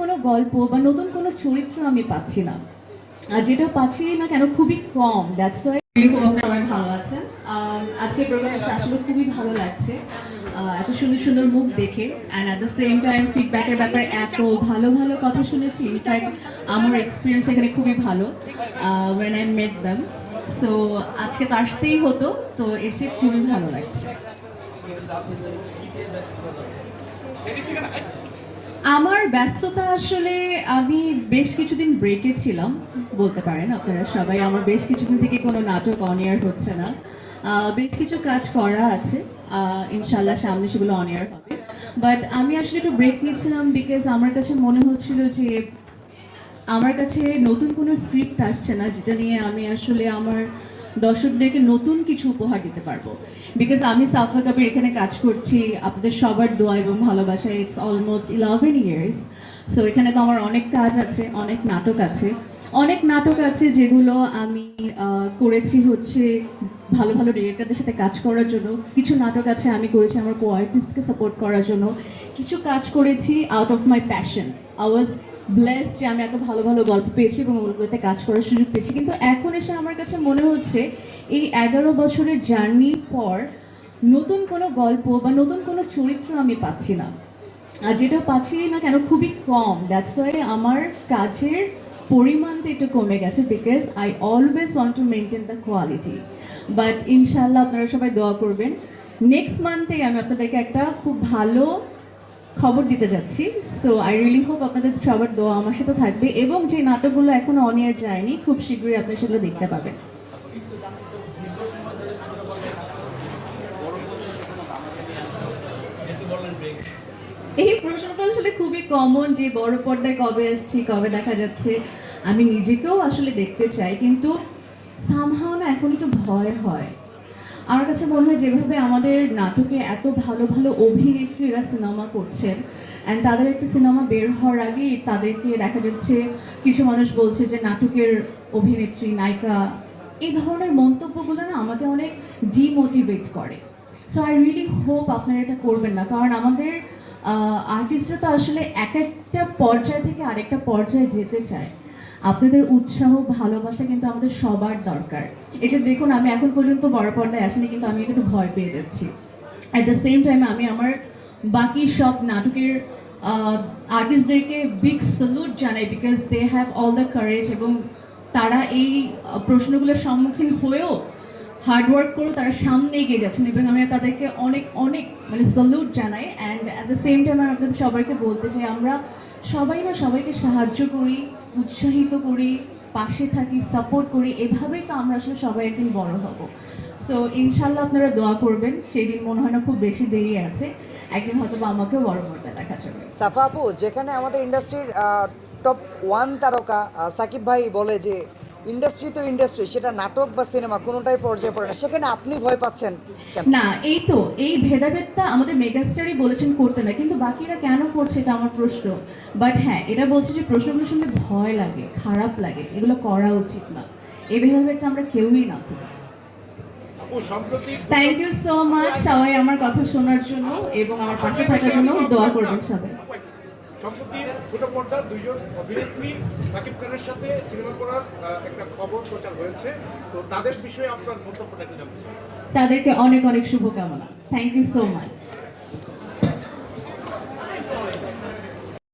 কোনো গল্প বা নতুন কোনো চরিত্র আমি পাচ্ছি না। আর যেটা পাচ্ছি না কেন খুবই কম দ্যাটস ওয়াই সবাই ভালো আছেন আজকে প্রোগ্রামে আসলে খুবই ভালো লাগছে। এত সুন্দর সুন্দর মুখ দেখে and at the same time ফিডব্যাকের ব্যাপারে এত ভালো ভালো কথা শুনেছি। ইনফ্যাক্ট আমার এক্সপিরিয়েন্স এখানে খুবই ভালো when I met them so আজকে তো আসতেই হতো, তো এসে খুবই ভালো লাগছে। আমার ব্যস্ততা আসলে আমি বেশ কিছুদিন ব্রেকে ছিলাম, বলতে পারেন আপনারা সবাই। আমার বেশ কিছুদিন থেকে কোনো নাটক অন এয়ার হচ্ছে না। বেশ কিছু কাজ করা আছে। ইনশাল্লাহ সামনে সেগুলো অন এয়ার হবে। বাট আমি আসলে একটু ব্রেক নিয়েছিলাম বিকজ আমার কাছে মনে হচ্ছিল যে আমার কাছে নতুন কোনো স্ক্রিপ্ট আসছে না, যেটা নিয়ে আমি আসলে আমার দর্শকদেরকে নতুন কিছু উপহার দিতে পারব। বিকজ আমি সাফা কাপের এখানে কাজ করছি, আপনাদের সবার দোয়া এবং ভালোবাসা it's almost eleven years so এখানে তো আমার অনেক কাজ আছে, অনেক নাটক আছে। অনেক নাটক আছে যেগুলো আমি করেছি হচ্ছে ভালো ভালো ডিরেক্টরদের সাথে কাজ করার জন্য। কিছু নাটক আছে আমি করেছি আমার কো আর্টিস্টকে সাপোর্ট করার জন্য। কিছু কাজ করেছি out of my passion I was blessed যে আমি এত ভালো ভালো গল্প পেয়েছি এবং ওগুলোতে কাজ করার সুযোগ পেয়েছি। কিন্তু এখন এসে আমার কাছে মনে হচ্ছে, এই এগারো বছরের জার্নির পর নতুন কোনো গল্প বা নতুন কোনো চরিত্র আমি পাচ্ছি না। আর যেটা পাচ্ছি না কেন খুবই কম। দ্যাটস ওয়াই আমার কাজের পরিমাণটা একটু কমে গেছে because I always want to maintain the quality but ইনশাল্লাহ আপনারা সবাই দোয়া করবেন। নেক্সট মান্থে আমি আপনাদেরকে একটা খুব ভালো খবর দিতে যাচ্ছি। সো আই রিয়েলি হোপ আপনাদের সবার দোয়া আমার সাথে থাকবে এবং যে নাটকগুলো এখনও অন এয়ার যায়নি, খুব শীঘ্রই আপনারা সেগুলো দেখতে পাবেন। এই প্রশ্নটা আসলে খুবই কমন যে বড় পর্দায় কবে আসছি, কবে দেখা যাচ্ছে, আমি নিজেকেও আসলে দেখতে চাই, কিন্তু সামহাও না এখন একটু ভয় হয়। আমার কাছে মনে হয় যেভাবে আমাদের নাটকে এত ভালো ভালো অভিনেত্রীরা সিনেমা করছেন অ্যান্ড তাদের একটা সিনেমা বের হওয়ার আগেই তাদেরকে দেখা যাচ্ছে কিছু মানুষ বলছে যে নাটকের অভিনেত্রী, নায়িকা, এই ধরনের মন্তব্যগুলো না আমাকে অনেক ডিমোটিভেট করে। সো আই রিয়েলি হোপ আপনারা এটা করবেন না, কারণ আমাদের আর্টিস্টরা তো আসলে এক একটা পর্যায় থেকে আরেকটা পর্যায়ে যেতে চায়। আপনাদের উৎসাহ, ভালোবাসা কিন্তু আমাদের সবার দরকার। এসে দেখুন, আমি এখন পর্যন্ত বড় পর্দায় আসিনি, কিন্তু আমি একটু ভয় পেয়ে যাচ্ছি। অ্যাট দ্য সেম টাইম আমি আমার বাকি সব নাটকের আর্টিস্টদেরকে বিগ স্যালুট জানাই because they have all the courage এবং তারা এই প্রশ্নগুলোর সম্মুখীন হয়েও হার্ডওয়ার্ক করে তারা সামনে এগিয়ে যাচ্ছেন এবং আমি তাদেরকে অনেক অনেক মানে স্যালুট জানাই। And at the same time আমি আপনাদের সবাইকে বলতে চাই, আমরা সবাই বা সবাইকে সাহায্য করি, উৎসাহিত করি, পাশে থাকি সাপোর্ট করি, এভাবেই তো আমরা আসলে সবাই একদিন বড় হব। সো ইনশাল্লাহ আপনারা দোয়া করবেন সেই দিন মনে হয় না খুব বেশি দেরি আছে, একদিন হয়তো বা আমাকেও বড় করবে দেখা যাবে। সাফা আপু, যেখানে আমাদের ইন্ডাস্ট্রির টপ ওয়ান তারকা সাকিব ভাই বলে যে ইন্ডাস্ট্রি তো ইন্ডাস্ট্রি সেটা নাটক বা সিনেমা কোনোটাই পর্যায়ে পড়ে না। সেখানে আপনি ভয় পাচ্ছেন না এই তো এই ভেদাভেদটা আমাদের মেগাস্টারই বলেছেন করতে না কিন্তু বাকিরা কেন করছে এটা আমার প্রশ্ন। বাট হ্যাঁ এটা বলছে যে প্রশ্নগুলো শুনলে ভয় লাগে খারাপ লাগে এগুলো করা উচিত না। এই ভেদাভেদটা আমরা কেউই না করি। থ্যাংক ইউ সো মাচ সবাই আমার কথা শোনার জন্য এবং আমার পাশে থাকার জন্য দোয়া করবেন সবাই। সম্প্রতি ছোট পর্দার দুইজন অভিনেত্রী সাকিব খানের সাথে সিনেমা করার একটা খবর প্রচার হয়েছে। তো তাদের বিষয়ে আপনার মন্তব্যটা একটু জানতে চাই। তাদেরকে অনেক অনেক শুভকামনা। Thank you so much